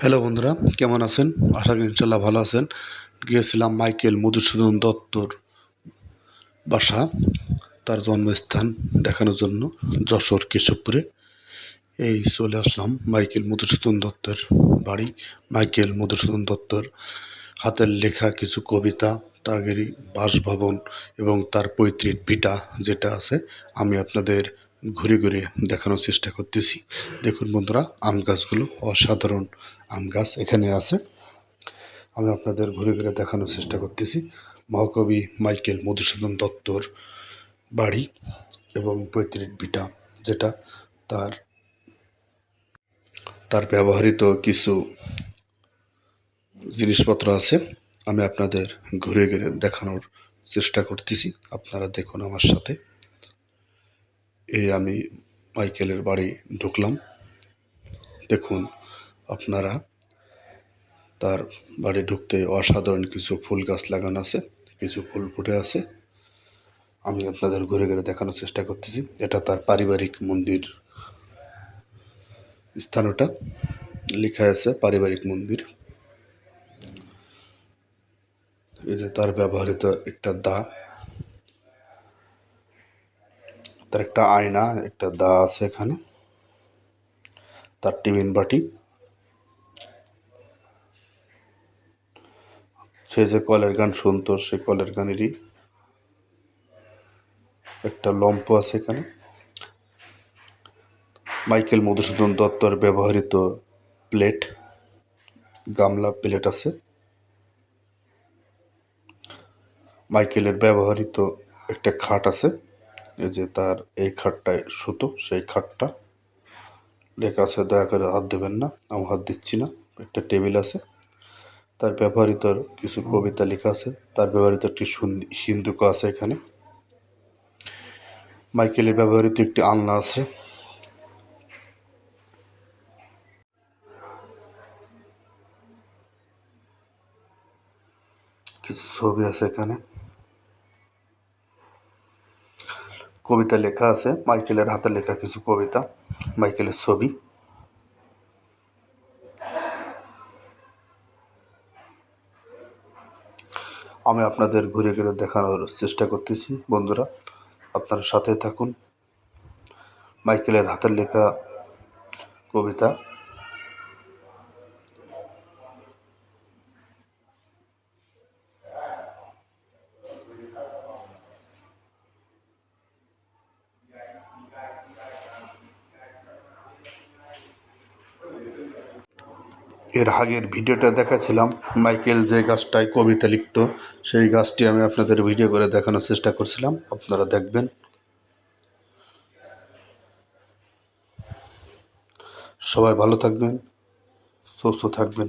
Hello বন্ধুরা, কেমন আছেন? আশা করি ইনশাল্লাহ ভালো আছেন। গিয়েছিলাম মাইকেল মধুসূদন দত্তর বাসা, তার জন্মস্থান দেখানোর জন্য যশোর কেশবপুরে। এই চলে আসলাম মাইকেল মধুসূদন দত্তের বাড়ি। মাইকেল মধুসূদন দত্তর হাতের লেখা কিছু কবিতা তাগেরই বাসভবন এবং তার পৈতৃক ভিটা যেটা আছে, আমি আপনাদের ঘুরে ঘুরে দেখানোর চেষ্টা করতেছি। দেখুন বন্ধুরা, আম গাছগুলো অসাধারণ আম গাছ এখানে আছে। আমি আপনাদের ঘুরে ঘুরে দেখানোর চেষ্টা করতেছি। মহাকবি মাইকেল মধুসূদন দত্তর বাড়ি এবং পৈতৃক বিটা, যেটা তার তার ব্যবহৃত কিছু জিনিসপত্র আছে। আমি আপনাদের ঘুরে ঘুরে দেখানোর চেষ্টা করতেছি। আপনারা দেখুন আমার সাথে। এই আমি মাইকেলের বাড়ি ঢুকলাম। দেখুন, আপনারা তার বাড়ি ঢুকতে অসাধারণ কিছু ফুল গাছ লাগানো আছে, কিছু ফুল ফুটে আছে। আমি আপনাদের ঘুরে ঘুরে দেখানোর চেষ্টা করতেছি। এটা তার পারিবারিক মন্দির স্থান ওটা। লেখা আছে পারিবারিক মন্দির। এই যে তার ব্যবহৃত একটা দা। তার একটা আয়না, একটা দা আছে এখানে, তার টিফিন বাটি। সে যে কলের গান শুনতো, সে কলের গানেরই একটা লম্প আছে এখানে। মাইকেল মধুসূদন দত্তর ব্যবহৃত প্লেট, গামলা প্লেট আছে। মাইকেলের ব্যবহৃত একটা খাট আছে। যে তার এই খাটটায় সুতো, সেই খাটটা। লেখা আছে, দয়া করে হাত দেবেন না, আমি হাত দিচ্ছি না, একটা টেবিল আছে। তার ব্যবহৃত কিছু কবিতা লেখা আছে, তার ব্যবহৃত একটি সিন্ধুক আছে এখানে। মাইকেলের ব্যবহৃত একটি আলনা আছে। কিছু ছবি আছে এখানে। কবিতা লেখা আছে, মাইকেলের হাতে লেখা কিছু কবিতা, মাইকেলের ছবি। আমি আপনাদের ঘুরে ঘুরে দেখানোর চেষ্টা করতেছি, বন্ধুরা, আপনারা সাথে থাকুন। মাইকেলের হাতের লেখা কবিতা এর আগের ভিডিওটা দেখাছিলাম। মাইকেল যে গাছটায় কবিতা লিখত, সেই গাছটি আমি আপনাদের ভিডিও করে দেখানোর চেষ্টা করছিলাম। আপনারা দেখবেন। সবাই ভালো থাকবেন, সুস্থ থাকবেন।